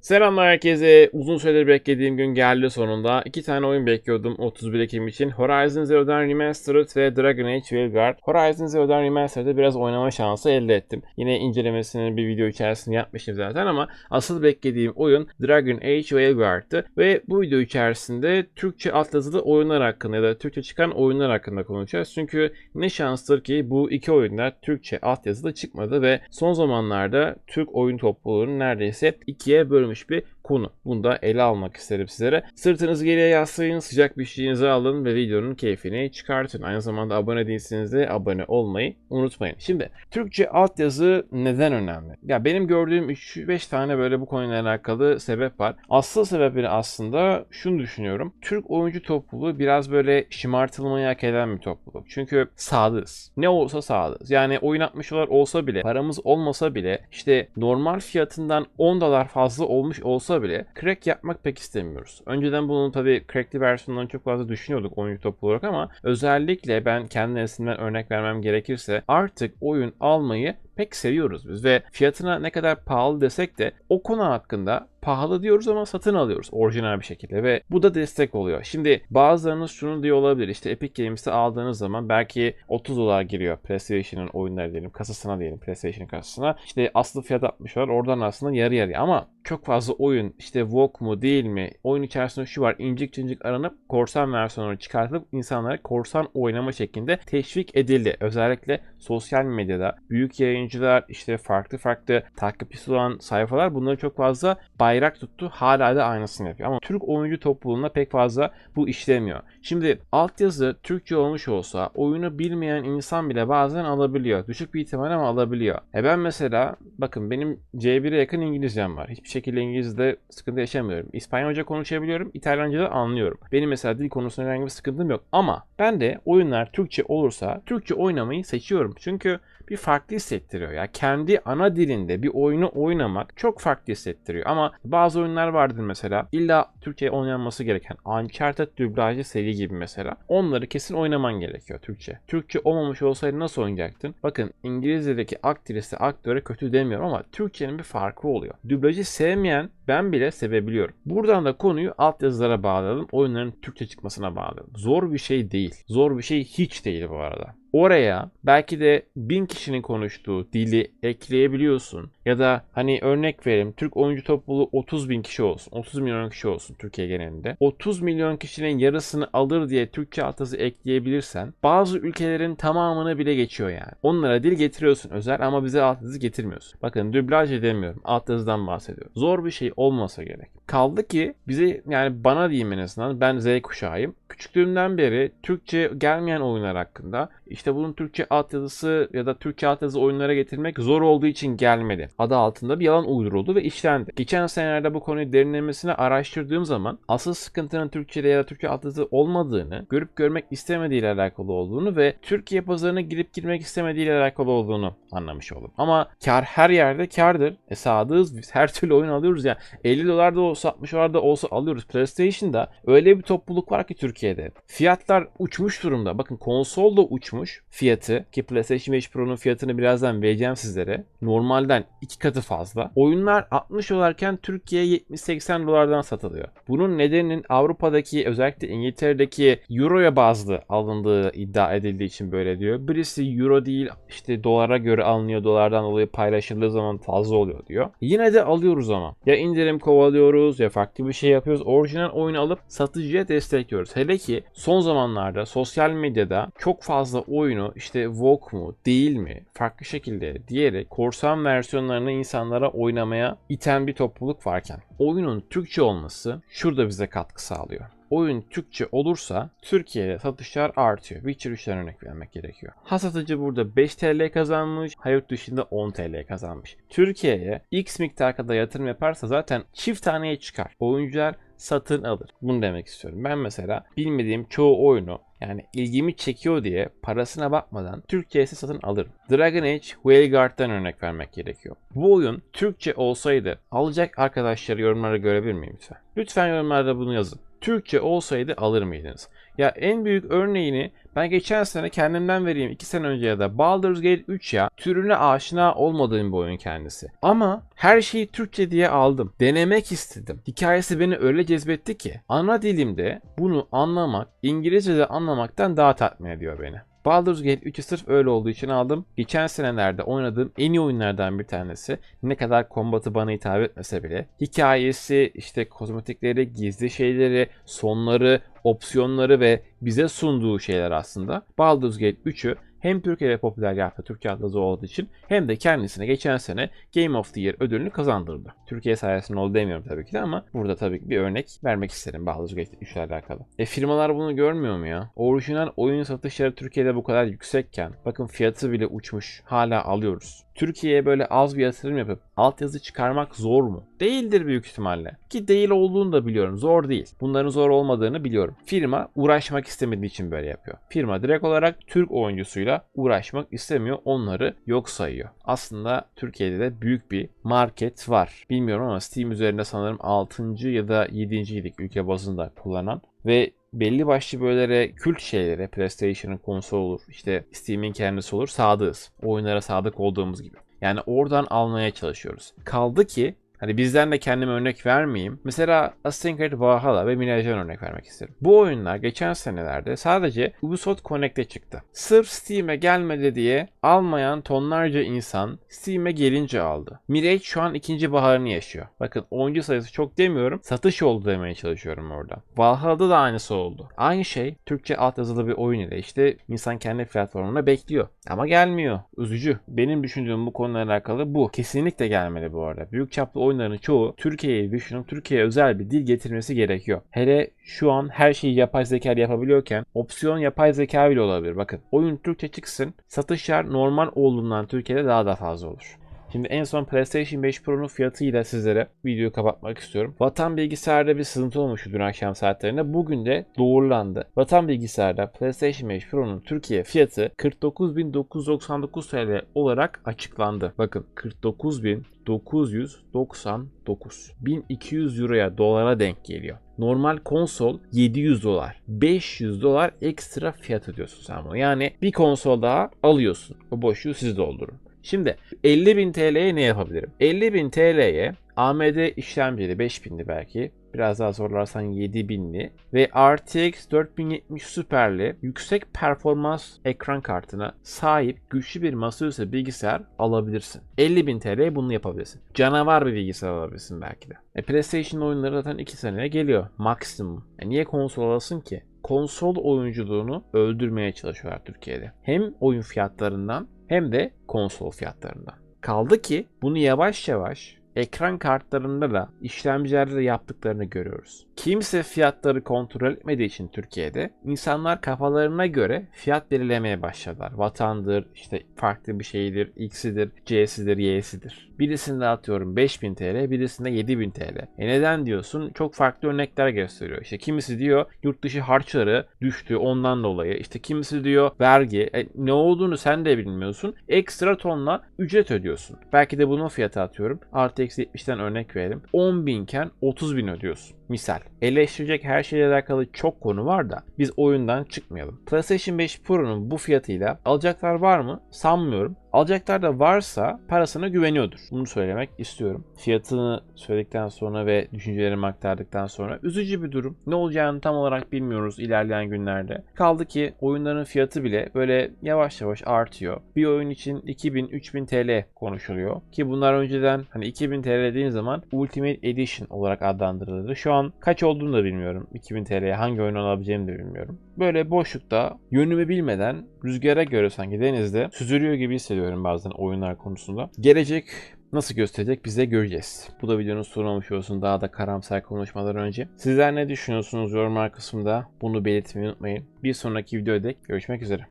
Selamlar herkese. Uzun süredir beklediğim gün geldi sonunda. İki tane oyun bekliyordum 31 Ekim için. Horizon Zero'dan Remastered ve Dragon Age Veilguard. Horizon Zero'dan Remastered'ı biraz oynama şansı elde ettim. Yine incelemesini bir video içerisinde yapmışım zaten ama asıl beklediğim oyun Dragon Age Veilguard'tı. Ve bu video içerisinde Türkçe altyazılı oyunlar hakkında ya da Türkçe çıkan oyunlar hakkında konuşacağız. Çünkü ne şanstır ki bu iki oyunda Türkçe altyazıda çıkmadı ve son zamanlarda Türk oyun topluluğunu neredeyse ikiye bölmüş bir konu. Bunu da ele almak isterim sizlere. Sırtınızı geriye yaslayın, sıcak bir şeyinizi alın ve videonun keyfini çıkartın. Aynı zamanda abone değilseniz de abone olmayı unutmayın. Şimdi Türkçe altyazı neden önemli? Ya benim gördüğüm 3-5 tane böyle bu konuyla alakalı sebep var. Asıl sebebini aslında şunu düşünüyorum. Türk oyuncu topluluğu biraz böyle şımartılmayı hak eden bir topluluk. Çünkü sadığız. Ne olsa sadığız. Yani oyun atmışlar olsa bile, paramız olmasa bile işte normal fiyatından 10 dolar fazla olmuş olsa bile crack yapmak pek istemiyoruz. Önceden bunun tabii crackli versiyonlarını çok fazla düşünüyorduk oyuncu topluluğu olarak ama özellikle ben kendi neslimden örnek vermem gerekirse artık oyun almayı pek seviyoruz biz ve fiyatına ne kadar pahalı desek de o konu hakkında pahalı diyoruz ama satın alıyoruz orijinal bir şekilde ve bu da destek oluyor. Şimdi bazılarınız şunu diyor olabilir işte Epic Games'te aldığınız zaman belki 30 dolar giriyor PlayStation'ın oyunları diyelim kasasına diyelim PlayStation'ın kasasına. İşte aslı fiyat 60 var oradan aslında yarı yarıya ama çok fazla oyun işte VOG mu değil mi oyun içerisinde şu var incik cincik aranıp korsan versiyonları çıkartılıp insanlara korsan oynama şeklinde teşvik edildi. Özellikle sosyal medyada büyük yayıncılar işte farklı farklı takipçisi olan sayfalar bunları çok fazla bayrak tuttu. Hala da aynısını yapıyor. Ama Türk oyuncu topluluğunda pek fazla bu işlemiyor. Şimdi altyazı Türkçe olmuş olsa oyunu bilmeyen insan bile bazen alabiliyor. Düşük bir ihtimal ama alabiliyor. E ben mesela bakın benim C1'e yakın İngilizcem var. Hiçbir şekilde İngilizce sıkıntı yaşamıyorum. İspanyolca konuşabiliyorum. İtalyanca da anlıyorum. Benim mesela dil konusunda herhangi bir sıkıntım yok. Ama ben de oyunlar Türkçe olursa Türkçe oynamayı seçiyorum. Çünkü bir farklı hissettiriyor ya. Kendi ana dilinde bir oyunu oynamak çok farklı hissettiriyor. Ama bazı oyunlar vardır mesela. İlla Türkçe oynanması gereken Uncharted dublajlı seri gibi mesela. Onları kesin oynaman gerekiyor Türkçe. Türkçe olmamış olsaydı nasıl oynayacaktın? Bakın İngilizce'deki aktrisi aktöre kötü demiyorum ama Türkçenin bir farkı oluyor. Dublajı sevmeyen ben bile sevebiliyorum. Buradan da konuyu altyazılara bağlayalım. Oyunların Türkçe çıkmasına bağlayalım. Zor bir şey değil. Zor bir şey hiç değil bu arada oraya belki de bin kişinin konuştuğu dili ekleyebiliyorsun. Ya da hani örnek vereyim Türk oyuncu topluluğu 30 bin kişi olsun. 30 milyon kişi olsun Türkiye genelinde. 30 milyon kişinin yarısını alır diye Türkçe altyazı ekleyebilirsen bazı ülkelerin tamamını bile geçiyor yani. Onlara dil getiriyorsun özel ama bize altyazı getirmiyorsun. Bakın dublaj edemiyorum. Altyazıdan bahsediyorum. Zor bir şey olmasa gerek. Kaldı ki bize yani bana diyeyim en azından ben Z kuşağıyım. Küçüklüğümden beri Türkçe gelmeyen oyunlar hakkında işte bunun Türkçe altyazısı ya da Türkçe altyazı oyunlara getirmek zor olduğu için gelmedi. Adı altında bir yalan uyduruldu ve işlendi. Geçen senelerde bu konuyu derinlemesine araştırdığım zaman asıl sıkıntının Türkçe'de ya da Türkçe altyazı olmadığını, görüp görmek istemediğiyle alakalı olduğunu ve Türkiye pazarına girip girmek istemediğiyle alakalı olduğunu anlamış oldum. Ama kar her yerde kardır. E sadığız biz her türlü oyun alıyoruz ya. Yani 50 dolar da olsa 60 dolar da olsa alıyoruz. PlayStation'da öyle bir topluluk var ki Türkiye'de. Fiyatlar uçmuş durumda. Bakın konsol da uçmuş fiyatı ki PlayStation 5 Pro'nun fiyatını birazdan vereceğim sizlere. Normalden iki katı fazla. Oyunlar 60 dolarken Türkiye 70-80 dolardan satılıyor. Bunun nedeninin Avrupa'daki özellikle İngiltere'deki Euro'ya bazlı alındığı iddia edildiği için böyle diyor. Birisi Euro değil işte dolara göre alınıyor. Dolardan dolayı paylaşıldığı zaman fazla oluyor diyor. Yine de alıyoruz ama. Ya indirim kovalıyoruz ya farklı bir şey yapıyoruz. Orijinal oyunu alıp satıcıya destekliyoruz. Hele ki son zamanlarda sosyal medyada çok fazla oyunu işte VOG mu değil mi farklı şekilde diyerek korsan versiyonlarını insanlara oynamaya iten bir topluluk varken oyunun Türkçe olması şurada bize katkı sağlıyor oyun Türkçe olursa Türkiye'de satışlar artıyor. Witcher 3'ten örnek vermek gerekiyor. Ha satıcı burada 5 TL kazanmış, hayır dışında 10 TL kazanmış. Türkiye'ye X miktar kadar yatırım yaparsa zaten çift taneye çıkar. Oyuncular satın alır. Bunu demek istiyorum. Ben mesela bilmediğim çoğu oyunu yani ilgimi çekiyor diye parasına bakmadan Türkçesi satın alırım. Dragon Age Veilguard'dan örnek vermek gerekiyor. Bu oyun Türkçe olsaydı alacak arkadaşları yorumlara görebilir miyim lütfen? Lütfen yorumlarda bunu yazın. Türkçe olsaydı alır mıydınız? Ya en büyük örneğini ben geçen sene kendimden vereyim 2 sene önce ya da Baldur's Gate 3 ya türüne aşina olmadığım bir oyun kendisi. Ama her şeyi Türkçe diye aldım. Denemek istedim. Hikayesi beni öyle cezbetti ki ana dilimde bunu anlamak İngilizce'de anlamaktan daha tatmin ediyor beni. Baldur's Gate 3'ü sırf öyle olduğu için aldım. Geçen senelerde oynadığım en iyi oyunlardan bir tanesi. Ne kadar kombatı bana hitap etmese bile. Hikayesi, işte kozmetikleri, gizli şeyleri, sonları, opsiyonları ve bize sunduğu şeyler aslında. Baldur's Gate 3'ü hem Türkiye'de popüler yaptı Türkiye adlı olduğu için hem de kendisine geçen sene Game of the Year ödülünü kazandırdı. Türkiye sayesinde oldu demiyorum tabii ki de ama burada tabii ki bir örnek vermek isterim 3 ile alakalı. E firmalar bunu görmüyor mu ya? Orijinal oyun satışları Türkiye'de bu kadar yüksekken bakın fiyatı bile uçmuş. Hala alıyoruz. Türkiye'ye böyle az bir yatırım yapıp altyazı çıkarmak zor mu? Değildir büyük ihtimalle. Ki değil olduğunu da biliyorum. Zor değil. Bunların zor olmadığını biliyorum. Firma uğraşmak istemediği için böyle yapıyor. Firma direkt olarak Türk oyuncusuyla uğraşmak istemiyor. Onları yok sayıyor. Aslında Türkiye'de de büyük bir market var. Bilmiyorum ama Steam üzerinde sanırım 6. ya da 7. idik ülke bazında kullanan ve belli başlı böyle kült şeylere PlayStation'ın konsol olur, işte Steam'in kendisi olur sadığız. Oyunlara sadık olduğumuz gibi. Yani oradan almaya çalışıyoruz. Kaldı ki Hani bizden de kendime örnek vermeyeyim. Mesela Assassin's Creed Valhalla ve Mirage'den örnek vermek isterim. Bu oyunlar geçen senelerde sadece Ubisoft Connect'te çıktı. Sırf Steam'e gelmedi diye almayan tonlarca insan Steam'e gelince aldı. Mirage şu an ikinci baharını yaşıyor. Bakın oyuncu sayısı çok demiyorum. Satış oldu demeye çalışıyorum orada. Valhalla'da da aynısı oldu. Aynı şey Türkçe altyazılı bir oyun ile işte insan kendi platformuna bekliyor. Ama gelmiyor. Üzücü. Benim düşündüğüm bu konuyla alakalı bu. Kesinlikle gelmeli bu arada. Büyük çaplı oyunların çoğu Türkiye'yi düşünüp Türkiye'ye özel bir dil getirmesi gerekiyor. Hele şu an her şeyi yapay zeka yapabiliyorken opsiyon yapay zeka bile olabilir. Bakın oyun Türkçe çıksın satışlar normal olduğundan Türkiye'de daha da fazla olur. Şimdi en son PlayStation 5 Pro'nun fiyatıyla sizlere videoyu kapatmak istiyorum. Vatan Bilgisayar'da bir sızıntı olmuştu dün akşam saatlerinde. Bugün de doğrulandı. Vatan Bilgisayar'da PlayStation 5 Pro'nun Türkiye fiyatı 49.999 TL olarak açıklandı. Bakın 49.999 1200 euroya dolara denk geliyor. Normal konsol 700 dolar. 500 dolar ekstra fiyat ödüyorsun sen bunu. Yani bir konsol daha alıyorsun. O boşluğu siz doldurun. Şimdi 50.000 TL'ye ne yapabilirim? 50.000 TL'ye AMD işlemcili 5000'li belki biraz daha zorlarsan 7000'li ve RTX 4070 Super'li yüksek performans ekran kartına sahip güçlü bir masaüstü bilgisayar alabilirsin. 50.000 TL'ye bunu yapabilirsin. Canavar bir bilgisayar alabilirsin belki de. E, PlayStation oyunları zaten 2 seneye geliyor maksimum. E, niye konsol alasın ki? Konsol oyunculuğunu öldürmeye çalışıyorlar Türkiye'de. Hem oyun fiyatlarından hem de konsol fiyatlarından. Kaldı ki bunu yavaş yavaş ekran kartlarında da işlemcilerde de yaptıklarını görüyoruz. Kimse fiyatları kontrol etmediği için Türkiye'de insanlar kafalarına göre fiyat belirlemeye başladılar. Vatandır, işte farklı bir şeydir, X'idir, C'sidir, Y'sidir. Birisinde atıyorum 5000 TL, birisinde 7000 TL. E neden diyorsun? Çok farklı örnekler gösteriyor. İşte kimisi diyor yurt dışı harçları düştü ondan dolayı. İşte kimisi diyor vergi. E, ne olduğunu sen de bilmiyorsun. Ekstra tonla ücret ödüyorsun. Belki de bunun fiyatı atıyorum. RTX 70'ten örnek verelim. 10.000 iken 30.000 ödüyorsun. Misal. Eleştirecek her şeyle alakalı çok konu var da biz oyundan çıkmayalım. PlayStation 5 Pro'nun bu fiyatıyla alacaklar var mı? Sanmıyorum. Alacaklar da varsa parasına güveniyordur. Bunu söylemek istiyorum. Fiyatını söyledikten sonra ve düşüncelerimi aktardıktan sonra üzücü bir durum. Ne olacağını tam olarak bilmiyoruz ilerleyen günlerde. Kaldı ki oyunların fiyatı bile böyle yavaş yavaş artıyor. Bir oyun için 2000-3000 TL konuşuluyor. Ki bunlar önceden hani 2000 TL dediğin zaman Ultimate Edition olarak adlandırılırdı. Şu an kaç olduğunu da bilmiyorum. 2000 TL'ye hangi oyun alabileceğimi de bilmiyorum. Böyle boşlukta yönümü bilmeden rüzgara göre sanki denizde süzülüyor gibi hissediyorum bazen oyunlar konusunda. Gelecek nasıl gösterecek bize göreceğiz. Bu da videonun sonu olmuş olsun daha da karamsar konuşmadan önce. Sizler ne düşünüyorsunuz yorumlar kısmında bunu belirtmeyi unutmayın. Bir sonraki videoda görüşmek üzere.